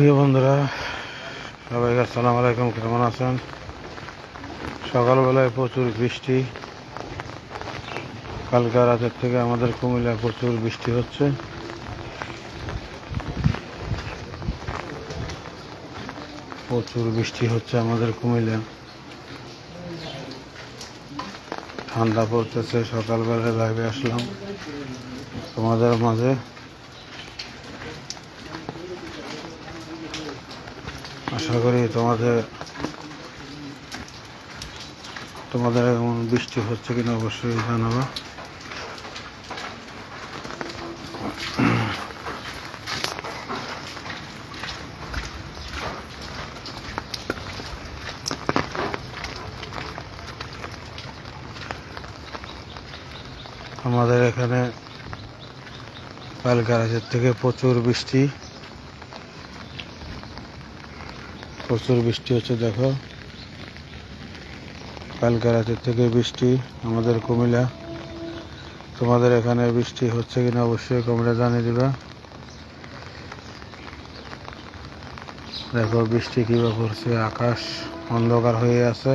প্রিয় বন্ধুরা সবাইকে আসসালামু আলাইকুম, কেমন আছেন? সকালবেলায় প্রচুর বৃষ্টি। কালকে রাতের থেকে আমাদের কুমিল্লায় প্রচুর বৃষ্টি হচ্ছে। প্রচুর বৃষ্টি হচ্ছে আমাদের কুমিল্লা। ঠান্ডা পড়তেছে, সকালবেলায় লাইভে আসলাম তোমাদের মাঝে। আশা করি তোমাদের তোমাদের এমন বৃষ্টি হচ্ছে কিনা অবশ্যই জানাবা। আমাদের এখানে কালকে রাতের থেকে প্রচুর বৃষ্টি। প্রচুর বৃষ্টি হচ্ছে, দেখো। কালকে রাতের থেকে বৃষ্টি আমাদের কুমিল্লা। তোমাদের এখানে বৃষ্টি হচ্ছে কিনা অবশ্যই কমেন্টে জানিয়ে দিবা। দেখো, বৃষ্টি কীভাবে পড়ছে, আকাশ অন্ধকার হয়ে আছে।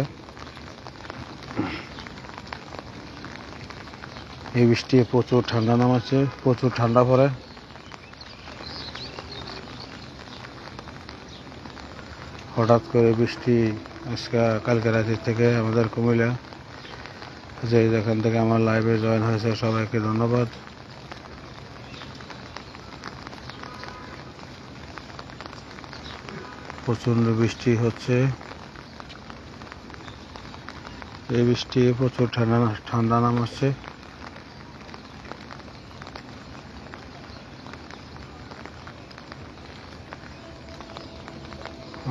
এই বৃষ্টি প্রচুর ঠান্ডা নামাচ্ছে, প্রচুর ঠান্ডা পড়ে। হঠাৎ করে বৃষ্টি আজকে কালকে রাতের থেকে আমাদের কুমিল্লা। যে যেখান থেকে আমার লাইভে জয়েন হয়েছে, সবাইকে ধন্যবাদ। প্রচণ্ড বৃষ্টি হচ্ছে। এই বৃষ্টি প্রচুর ঠান্ডা ঠান্ডা নামাচ্ছে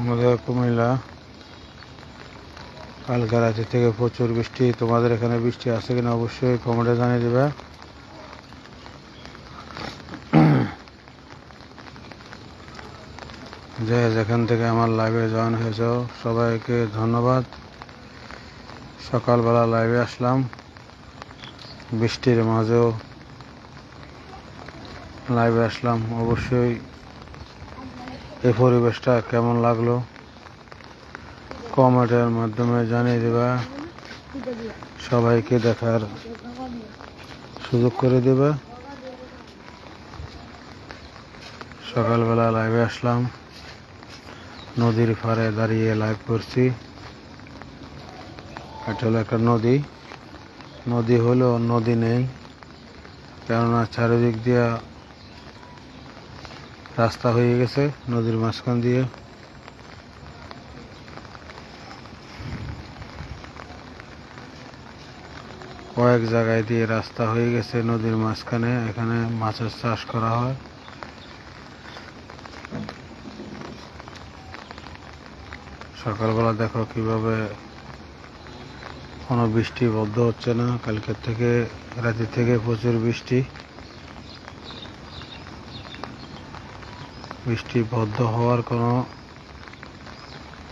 আমাদের কুমিল্লা কালকে রাতে থেকে প্রচুর বৃষ্টি। তোমাদের এখানে বৃষ্টি আছে কিনা অবশ্যই কমেন্টে জানিয়ে দেবে। যে যেখান থেকে আমার লাইভে জয়েন হয়েছে, সবাইকে ধন্যবাদ। সকালবেলা লাইভে আসলাম। বৃষ্টির মাঝেও লাইভে আসলাম। অবশ্যই এই পরিবেশটা কেমন লাগল? কমেন্টের মাধ্যমে জানিয়ে দেবা। সবাইকে দেখার সুযোগ করে দেবে। সকালবেলা লাইভে আসলাম। নদীর পাড়ে দাঁড়িয়ে লাইভ করছি। এটা হলো একটা নদী। নদী হলেও নদী নেই। কেননা চারিদিক দিয়ে রাস্তা হয়ে গেছে নদীর মাঝখান দিয়ে। কয়েক জায়গায় দিয়ে রাস্তা হয়ে গেছে নদীর মাঝখানে, এখানে মাছের চাষ করা হয়। সকালবেলা দেখো কীভাবে কোনো বৃষ্টি বদ্ধ হচ্ছে না, কালকের থেকে রাতে থেকে প্রচুর বৃষ্টি। বৃষ্টি বদ্ধ হওয়ার কোনো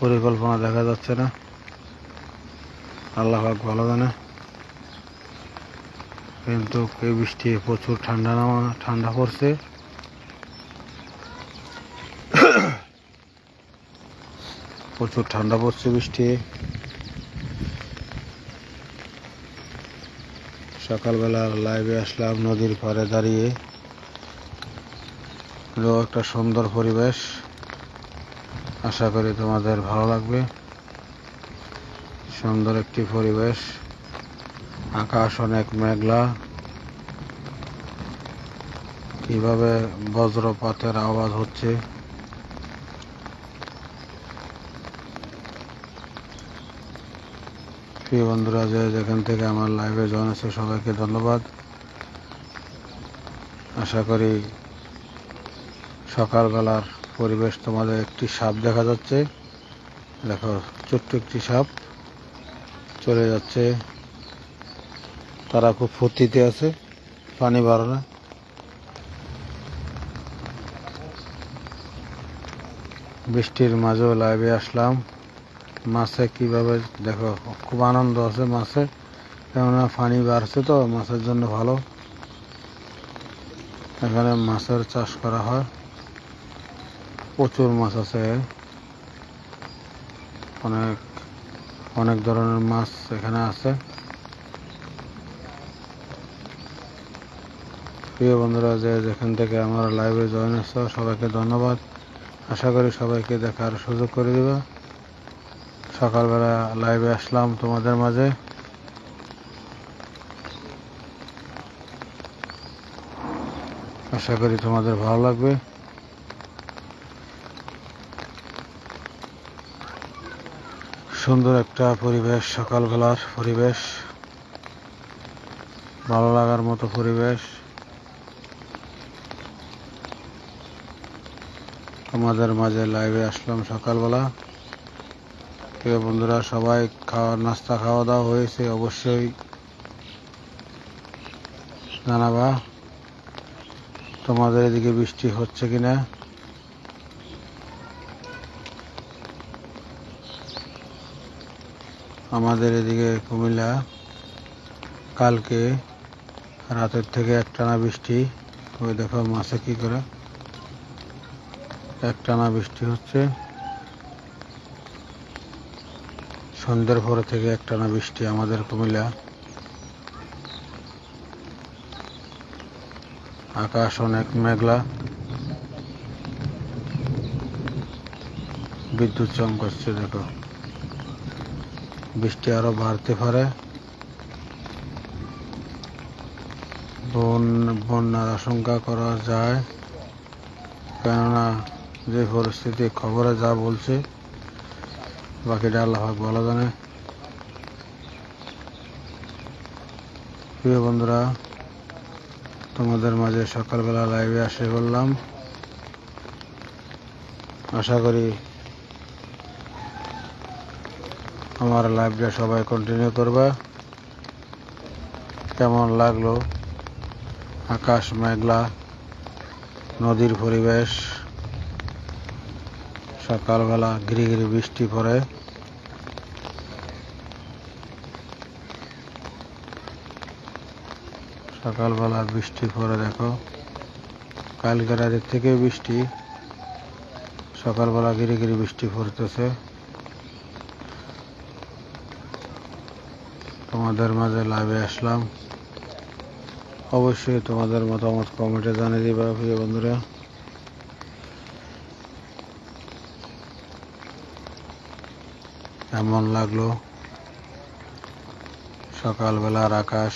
পরিকল্পনা দেখা যাচ্ছে না। আল্লাহ ভালো জানে। কিন্তু এই বৃষ্টি, প্রচুর ঠান্ডা নামা, ঠান্ডা পড়ছে। প্রচুর ঠান্ডা পড়ছে বৃষ্টি। সকালবেলা লাইভে আসলাম নদীর পাড়ে দাঁড়িয়ে। হলো একটা সুন্দর পরিবেশ। আশা করি তোমাদের ভালো লাগবে। সুন্দর একটি পরিবেশ। আকাশ অনেক মেঘলা। কীভাবে বজ্রপাতের আওয়াজ হচ্ছে? প্রিয় বন্ধুরা, যে যেখান থেকে আমার লাইভে জয়েন আছে সবাইকে ধন্যবাদ। আশা করি সকালবেলার পরিবেশ তোমাদের একটি সাপ দেখা যাচ্ছে। দেখো, ছোট্ট একটি সাপ চলে যাচ্ছে। তারা খুব ফুর্তিতে আছে, পানি বাড়ানো বৃষ্টির মাঝেও লাইভে আসলাম। মাছে কীভাবে, দেখো, খুব আনন্দ আছে মাছে। কেননা পানি বাড়ছে তো, মাছের জন্য ভালো। এখানে মাছের চাষ করা হয়। প্রচুর মাছ আছে। অনেক অনেক ধরনের মাছ এখানে আছে। প্রিয় বন্ধুরা, যে যেখান থেকে আমার লাইভে জয়েন হচ্ছে সবাইকে ধন্যবাদ। আশা করি সবাইকে দেখার সুযোগ করে দেবে। সকালবেলা লাইভে আসলাম তোমাদের মাঝে। আশা করি তোমাদের ভালো লাগবে। সুন্দর একটা পরিবেশ, সকালবেলার পরিবেশ। ভালো লাগার মতো পরিবেশ। আমাদের মাঝে লাইভে আসলাম সকালবেলা। প্রিয় বন্ধুরা, সবাই খাওয়া নাস্তা খাওয়া দাওয়া হয়েছে, অবশ্যই জানাবা। তোমাদের এদিকে বৃষ্টি হচ্ছে কিনা? আমাদের এদিকে কুমিল্লা, কালকে রাতের থেকে একটানা বৃষ্টি। ওই দেখো মাছে কি করে একটানা বৃষ্টি হচ্ছে। সন্ধ্যের পরে থেকে একটানা বৃষ্টি আমাদের কুমিল্লা। আকাশ অনেক মেঘলা। বিদ্যুৎ চমকাচ্ছে দেখো। বৃষ্টি আরও বাড়তে পারে। বন বন্যার আশঙ্কা করা যায়। কেননা যে পরিস্থিতি, খবরে যা বলছে, বাকিটা আল্লাহ ভালো জানে। প্রিয় বন্ধুরা, তোমাদের মাঝে সকালবেলা লাইভে আসে বললাম। আশা করি আমার লাইভটা সবাই কন্টিনিউ করবা। কেমন লাগল? আকাশ, মেঘলা, নদীর পরিবেশ সকালবেলা গিরি গিরি বৃষ্টি পড়ে। সকালবেলা বৃষ্টি পড়ে, দেখো। কালকে রাতের থেকে বৃষ্টি। সকালবেলা গিরি গিরি বৃষ্টি পড়তেছে। তোমাদের মাঝে লাইভে আসলাম। অবশ্যই তোমাদের মতামত কমেন্টে জানিয়ে দিবা, প্রিয় বন্ধুরা। কেমন লাগল। সকালবেলার আকাশ,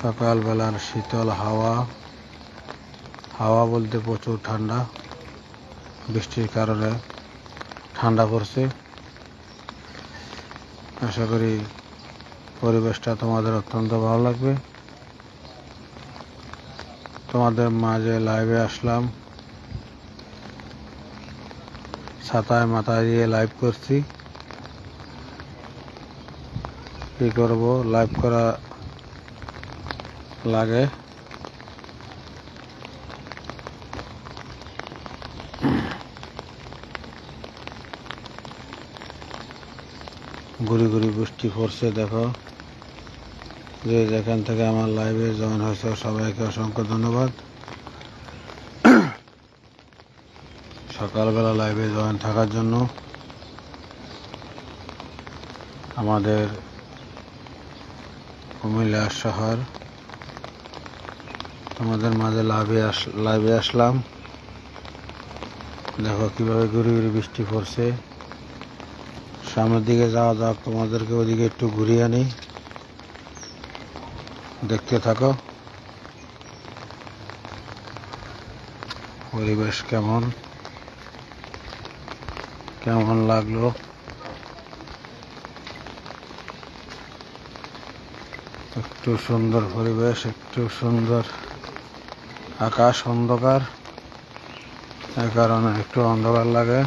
সকালবেলার শীতল হাওয়া হাওয়া বলতে প্রচুর ঠান্ডা, বৃষ্টির কারণে ঠান্ডা পড়ছে। আশা করি পরিবেশটা তোমাদের অত্যন্ত ভালো লাগবে। তোমাদের মাঝে লাইভে আসলাম। ছাতায়, মাথায় দিয়ে লাইভ করছি। কি করব? লাইভ করা লাগে। গুড়ি গুড়ি বৃষ্টি পড়ছে, দেখো। যে যেখান থেকে আমার লাইভে জয়েন হয়েছে, সবাইকে অসংখ্য ধন্যবাদ। সকালবেলা লাইভে জয়েন থাকার জন্য আমাদের কুমিল্লা শহর। তোমাদের মাঝে লাইভে আস লাইভে আসলাম। দেখো কীভাবে ঘুরে ঘুরে বৃষ্টি পড়ছে। সামনের দিকে যাওয়া যাক, তোমাদেরকে ওদিকে একটু ঘুরিয়ে আনি। দেখতে থাকো। পরিবেশ কেমন? কেমন লাগল? একটু সুন্দর পরিবেশ, একটু সুন্দর আকাশ, অন্ধকার। এ কারণে একটু অন্ধকার লাগে।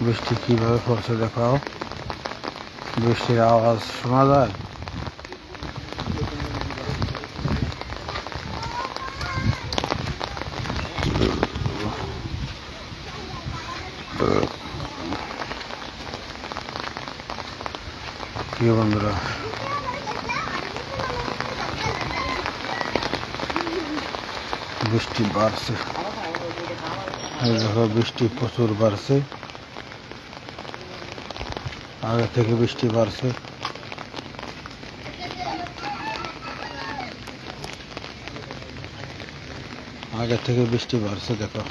বৃষ্টি কীভাবে পড়ছে দেখাও। বৃষ্টির আওয়াজ শোনা যায়? প্রিয় বন্ধুরা বৃষ্টি বাড়ছে এই দেখো বৃষ্টি প্রচুর বাড়ছে আগে থেকে বৃষ্টি বাড়ছে আগে থেকে বৃষ্টি বাড়ছে দেখো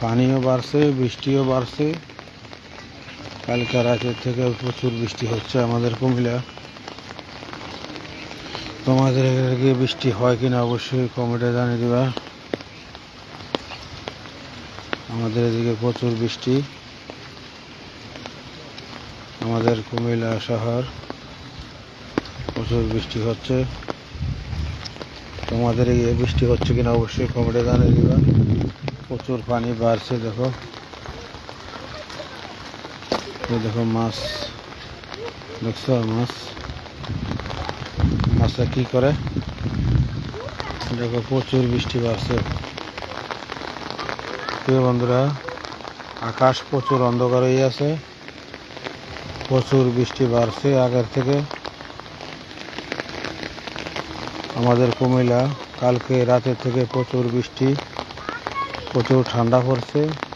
পানিও বাড়ছে বৃষ্টিও বাড়ছে কালকে রাতের থেকে প্রচুর বৃষ্টি হচ্ছে আমাদের কুমিল্লা। তোমাদের এদিকে বৃষ্টি হয় কিনা অবশ্যই কমেন্টে জানিয়ে দিবা। আমাদের এদিকে প্রচুর বৃষ্টি। আমাদের কুমিল্লা শহর প্রচুর বৃষ্টি হচ্ছে। তোমাদের এই বৃষ্টি হচ্ছে কিনা অবশ্যই কমেন্টে জানিয়ে দিবা। প্রচুর পানি বাড়ছে, দেখো। দেখো মাছ, দেখছ মাছ? মাছটা কি করে? দেখো প্রচুর বৃষ্টি বাড়ছে। প্রিয় বন্ধুরা, আকাশ প্রচুর অন্ধকার হয়ে আছে। প্রচুর বৃষ্টি বাড়ছে আগের থেকে। আমাদের কুমিল্লা, কালকে রাতের থেকে প্রচুর বৃষ্টি, প্রচুর ঠান্ডা পড়ছে।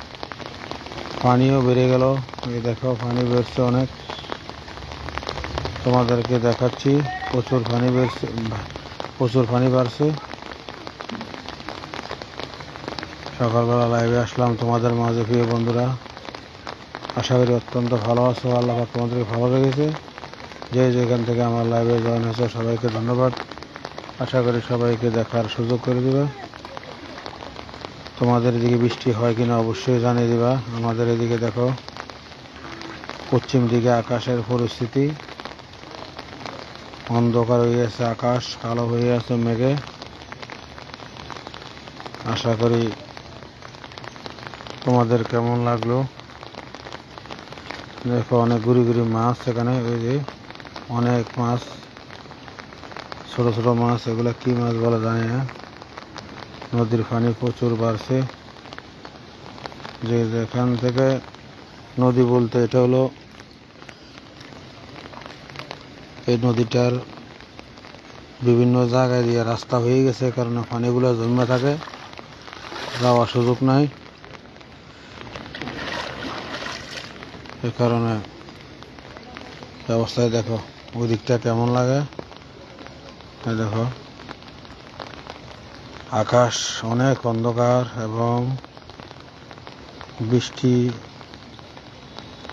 পানিও বেড়ে গেল। এই দেখো, পানি বেরছে অনেক। তোমাদেরকে দেখাচ্ছি, প্রচুর পানি বেরছে প্রচুর পানি বাড়ছে। সকালবেলা লাইভে আসলাম তোমাদের মাঝে, প্রিয় বন্ধুরা। আশা করি অত্যন্ত ভালো আছো। আল্লাহ তোমাদেরকে ভালো লেগেছে যে যেখান থেকে আমার লাইভে জয়েন হয়েছে, সবাইকে ধন্যবাদ। আশা করি সবাইকে দেখার সুযোগ করে দেবে। তোমাদের এদিকে বৃষ্টি হয় কিনা অবশ্যই জানিয়ে দিবা। আমাদের এদিকে দেখো, পশ্চিম দিকে আকাশের পরিস্থিতি। অন্ধকার হয়ে আছে আকাশ, কালো হয়ে আছে মেঘে। আশা করি তোমাদের কেমন লাগল? দেখো, অনেক গুড়ি গুড়ি মাছ এখানে ওই যে অনেক মাছ, ছোট ছোট মাছ, এগুলো কি মাছ বলা জানি না। নদীর পানি প্রচুর বাড়ছে। যে যেখান থেকে নদী বলতে এটা হলো এই নদীটার বিভিন্ন জায়গায় দিয়ে রাস্তা হয়ে গেছে, কারণে পানিগুলো জমে থাকে, যাওয়ার সুযোগ নাই। এ কারণে ব্যবস্থায় দেখো, ওই দিকটা কেমন লাগে। দেখো। আকাশ অনেক অন্ধকার এবং বৃষ্টি,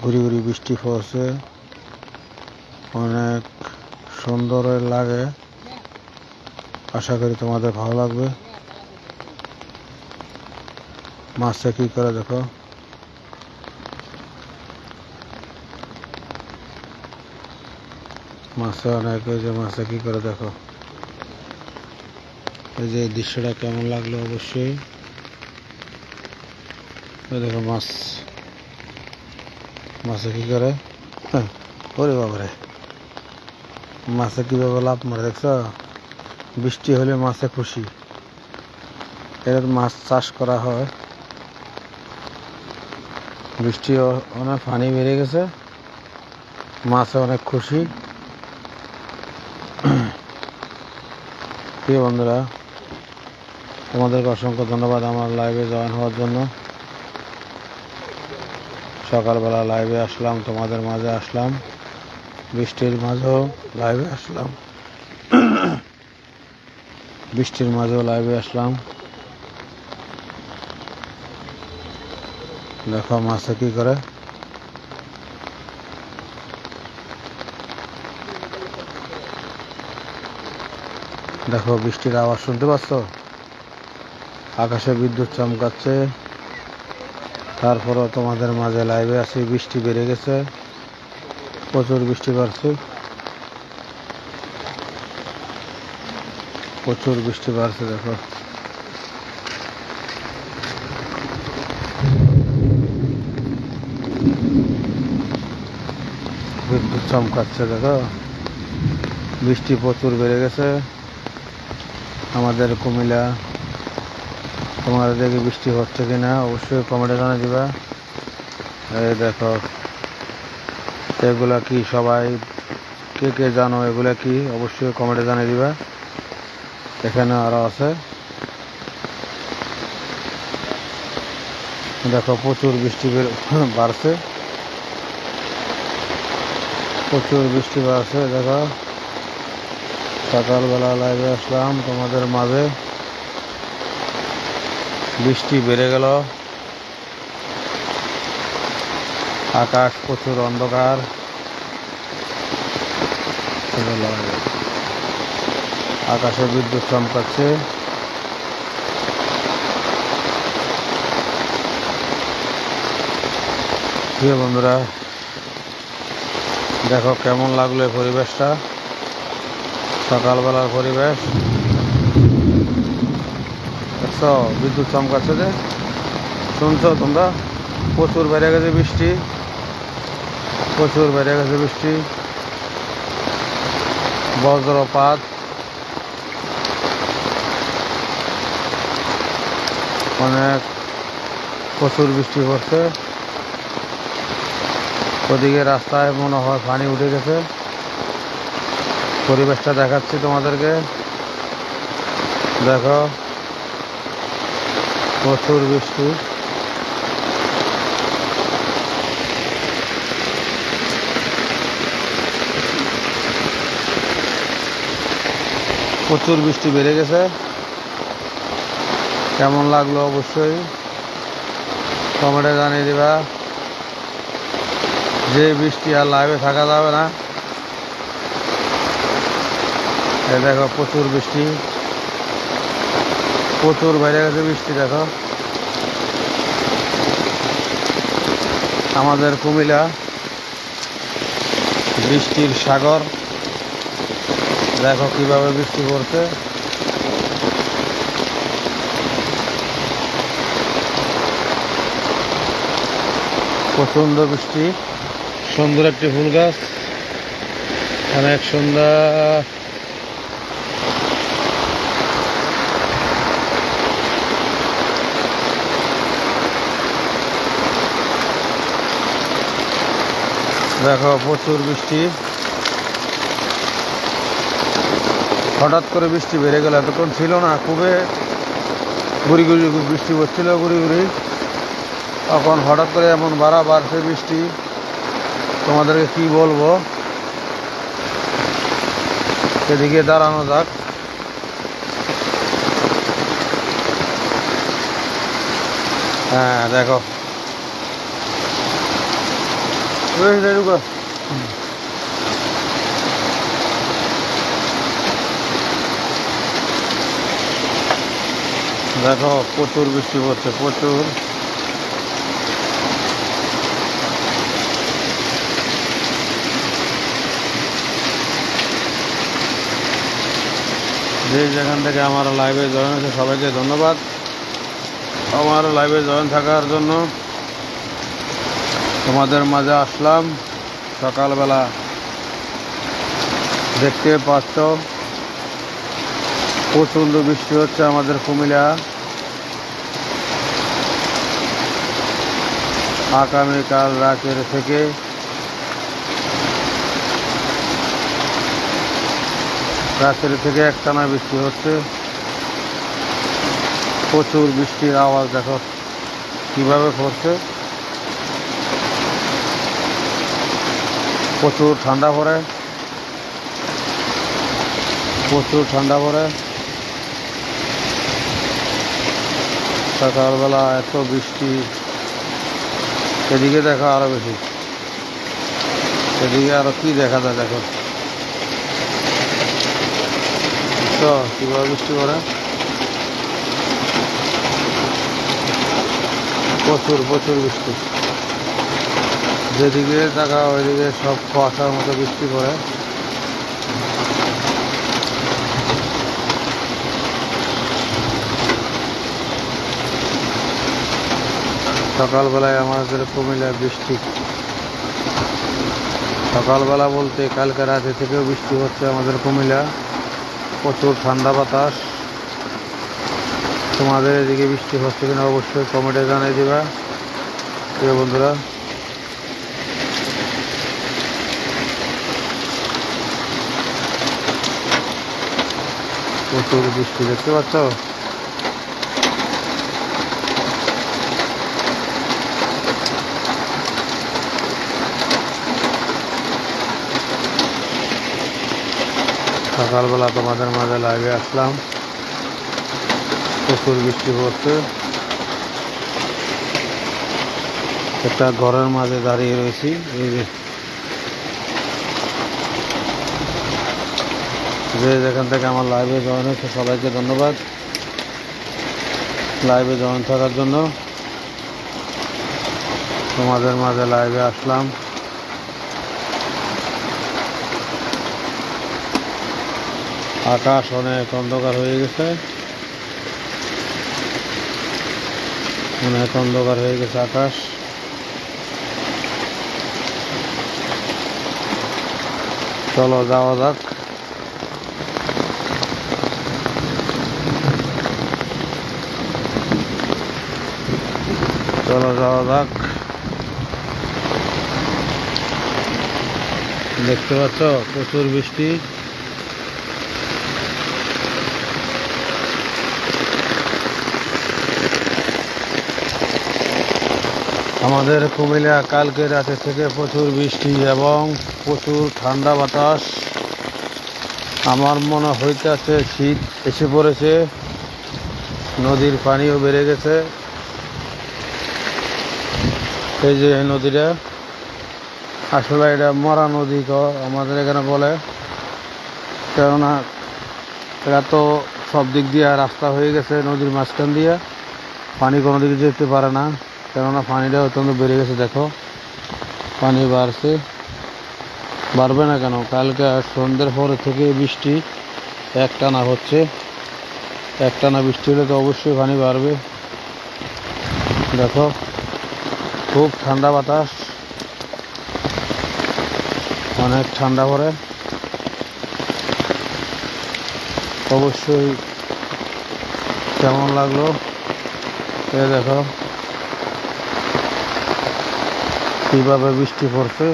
ঘুরি ঘুরি বৃষ্টি পড়ছে। অনেক সুন্দর লাগে। আশা করি তোমাদের ভালো লাগবে। মাছটা কি করে দেখো? মাছে অনেক যে মাছটা কি করে দেখো? এই যে দৃশ্যটা কেমন লাগল অবশ্যই। দেখো মাছ। মাছে কি করে? হ্যাঁ, ওরে বাবারে। মাছে কীভাবে লাভ মারে দেখছ? বৃষ্টি হলে মাছে খুশি। এর মাছ চাষ করা হয়। বৃষ্টি অনেক পানি বেড়ে গেছে। মাছে অনেক খুশি। বন্ধুরা তোমাদেরকে অসংখ্য ধন্যবাদ আমার লাইভে জয়েন হওয়ার জন্য। সকালবেলা লাইভে আসলাম, তোমাদের মাঝে আসলাম। বৃষ্টির মাঝেও লাইভে আসলাম। বৃষ্টির মাঝেও লাইভে আসলাম। দেখো মাছে কি করে। দেখো বৃষ্টির আওয়াজ শুনতে পাচ্ছ? আকাশে বিদ্যুৎ চমকাচ্ছে। তারপরও তোমাদের মাঝে লাইভে আছি, বৃষ্টি বেড়ে গেছে। প্রচুর বৃষ্টি বাড়ছে। প্রচুর বৃষ্টি বাড়ছে, দেখো। বিদ্যুৎ চমকাচ্ছে, দেখো। বৃষ্টি প্রচুর বেড়ে গেছে। আমাদের কুমিল্লা তোমার দেখে বৃষ্টি হচ্ছে কি না অবশ্যই কমেন্টে জানা দিবা। এই দেখো, এগুলা কি সবাই, কে কে জানো এগুলা কি, অবশ্যই কমেন্টে জানা দিবা। এখানে আরও আছে। দেখো, প্রচুর বৃষ্টি বাড়ছে। প্রচুর বৃষ্টি বাড়ছে, দেখো। সকালবেলা লাইভে আসলাম তোমাদের মাঝে। বৃষ্টি বেড়ে গেল। আকাশ প্রচুর অন্ধকার। আকাশে বিদ্যুৎ চমকাচ্ছে। প্রিয় বন্ধুরা, দেখো কেমন লাগল পরিবেশটা। সকালবেলার পরিবেশ। দেখছ বিদ্যুৎ চমকাচ্ছে যে। শুনছো তোমরা? প্রচুর বেড়ে গেছে বৃষ্টি। প্রচুর বেড়ে গেছে বৃষ্টি। বজ্রপাত। অনেক প্রচুর বৃষ্টি পড়ছে। ওদিকে রাস্তায় মনে হয় পানি উঠে গেছে। পরিবেশটা দেখাচ্ছি তোমাদেরকে। দেখো। প্রচুর বৃষ্টি প্রচুর বৃষ্টি বেড়ে গেছে। কেমন লাগল অবশ্যই কমেন্টে জানিয়ে দিবা। যে বৃষ্টি আর লাইভে থাকা যাবে না। এ দেখো প্রচুর বৃষ্টি। প্রচুর বাইরে গেছে বৃষ্টি, দেখো। আমাদের কুমিলা বৃষ্টির সাগর। দেখো কীভাবে বৃষ্টি পড়ছে। প্রচণ্ড বৃষ্টি। সুন্দর একটি ফুল গাছ। অনেক সুন্দর দেখো, প্রচুর বৃষ্টি। হঠাৎ করে বৃষ্টি বেড়ে গেল, এতক্ষণ ছিল না, খুবই গুড়ি গুড়ি বৃষ্টি পড়ছিল গুড়ি গুড়ি। তখন হঠাৎ করে এমন বাড়া বাড়ছে বৃষ্টি। তোমাদেরকে কি বলব? সেদিকে দাঁড়ানো যাক। হ্যাঁ দেখো। ঢুকো। দেখো, প্রচুর বৃষ্টি পড়ছে, প্রচুর যে যেখান থেকে আমার লাইভে জয়েন হয়েছে, সবাইকে ধন্যবাদ আমার লাইভে জয়েন থাকার জন্য তোমাদের মাঝে আসলাম সকালবেলা। দেখতে পাচ্ছ, প্রচণ্ড বৃষ্টি হচ্ছে আমাদের কুমিল্লা। আগামীকাল রাতের থেকে রাতের থেকে একটানা বৃষ্টি হচ্ছে। প্রচুর বৃষ্টির আওয়াজ দেখো, কীভাবে পড়ছে। প্রচুর ঠান্ডা পড়ে। প্রচুর ঠান্ডা পড়ে। সকালবেলা এত বৃষ্টি। এদিকে দেখো আরও বেশি। এদিকে আরও কি দেখা যায় দেখো। তো বৃষ্টি পড়ে? প্রচুর প্রচুর বৃষ্টি। যেদিকে দেখা ওইদিকে সব কুয়াশার মতো বৃষ্টি পড়ে। সকালবেলায় আমাদের কুমিল্লা বৃষ্টি। সকালবেলা বলতে কালকে রাতে থেকেও বৃষ্টি হচ্ছে আমাদের কুমিল্লা। প্রচুর ঠান্ডা বাতাস। তোমাদের এদিকে বৃষ্টি হচ্ছে কিনা অবশ্যই কমেন্টে জানিয়ে দিবা। প্রিয় বন্ধুরা প্রচুর বৃষ্টি দেখতে পাচ্ছ? সকালবেলা তোমাদের মাঝে লাইভে আসলাম। প্রচুর বৃষ্টি পড়ছে। একটা ঘরের মাঝে দাঁড়িয়ে রয়েছি। এই যে যেখান থেকে আমার লাইভে জয়েন হয়েছে, সবাইকে ধন্যবাদ। লাইভে জয়েন থাকার জন্য। তোমাদের মাঝে লাইভে আসলাম। আকাশ অনেক অন্ধকার হয়ে গেছে। অনেক অন্ধকার হয়ে গেছে আকাশ। চলো যাওয়া যাক। চলো যাওয়া যাক। দেখতে পাচ্ছ, প্রচুর বৃষ্টি। আমাদের কুমিল্লা কালকে রাতে থেকে প্রচুর বৃষ্টি এবং প্রচুর ঠান্ডা বাতাস। আমার মনে হইতেছে শীত এসে পড়েছে, নদীর পানিও বেড়ে গেছে। এই যে নদীটা, আসলে এটা মরা নদী আমাদের এখানে বলে। কেননা এটা তো সব দিক দিয়ে রাস্তা হয়ে গেছে নদীর মাঝখান দিয়ে। পানি কোনো দিকে যেতে পারে না, কেননা পানিটা অত্যন্ত বেড়ে গেছে, দেখো। পানি বাড়ছে। বাড়বে না কেন? কালকে সন্ধ্যের পরে থেকে বৃষ্টি একটানা হচ্ছে। একটানা বৃষ্টি হলে তো অবশ্যই পানি বাড়বে। দেখো। খুব ঠান্ডা বাতাস। অনেক ঠান্ডা পড়ে। অবশ্যই কেমন লাগল? এ দেখো। কীভাবে বৃষ্টি পড়ছে।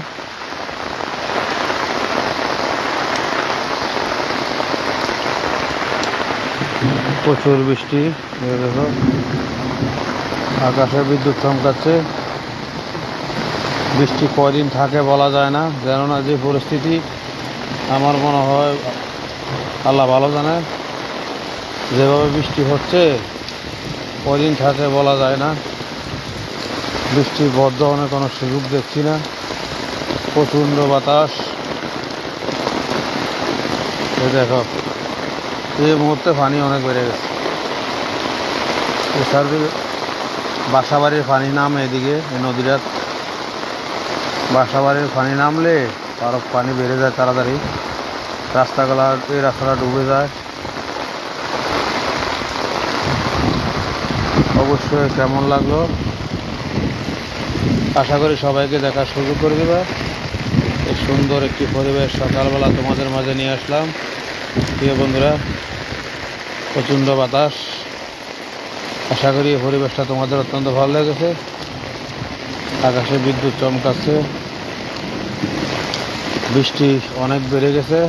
প্রচুর বৃষ্টি দেখো। আকাশে বিদ্যুৎ চমকাচ্ছে। বৃষ্টি কয়দিন থাকে বলা যায় না। কেননা যে পরিস্থিতি, আমার মনে হয় আল্লাহ ভালো জানে। যেভাবে বৃষ্টি হচ্ছে কদিন থাকে বলা যায় না। বৃষ্টি হওয়ার কোনো সুযোগ দেখছি না। প্রচণ্ড বাতাস। দেখো, এই মুহূর্তে পানি অনেক বেড়ে গেছে। এছাড়া বাসাবাড়ির পানি নামে এদিকে, এই নদীটা বাসাবাড়ির পানি নামলে আরও পানি বেড়ে যায় তাড়াতাড়ি। রাস্তাগুলো, এই রাস্তাটা ডুবে যায়। অবশ্যই কেমন লাগল? আশা করি সবাইকে দেখার সুযোগ করে দেবে। এই সুন্দর একটি পরিবেশ সকালবেলা তোমাদের মাঝে নিয়ে আসলাম। প্রিয় বন্ধুরা, প্রচণ্ড বাতাস। আশা করি এই পরিবেশটা তোমাদের অত্যন্ত ভালো লেগেছে। আকাশে বিদ্যুৎ চমকাচ্ছে। বৃষ্টি অনেক বেড়ে গেছে।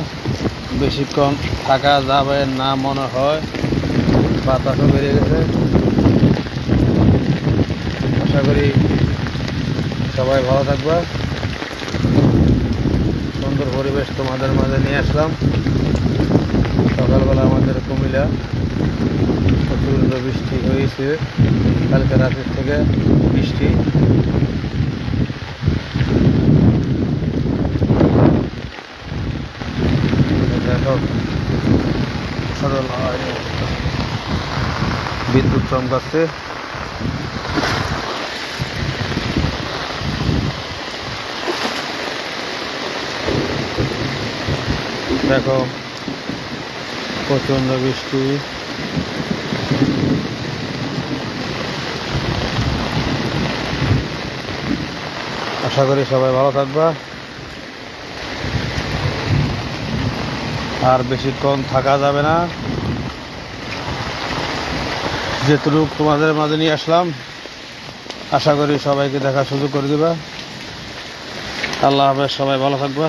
বেশিক্ষণ থাকা যাবে না মনে হয়। বাতাসও বেড়ে গেছে। আশা করি সবাই ভালো থাকবে। সুন্দর পরিবেশ তোমাদের মাঝে নিয়ে আসলাম। সকালবেলা আমাদের কুমিলা প্রচণ্ড বৃষ্টি হয়েছে কালকে রাতের থেকে। বৃষ্টি। বিদ্যুৎ চমকাচ্ছে দেখো প্রচণ্ড বৃষ্টি আশা করি সবাই ভালো থাকবা। আর বেশিক্ষণ থাকা যাবে না। যেটুকু তোমাদের মাঝে নিয়ে আসলাম, আশা করি সবাইকে দেখার সুযোগ করে দেবা। আল্লাহ হাফেজ, সবাই ভালো থাকবা।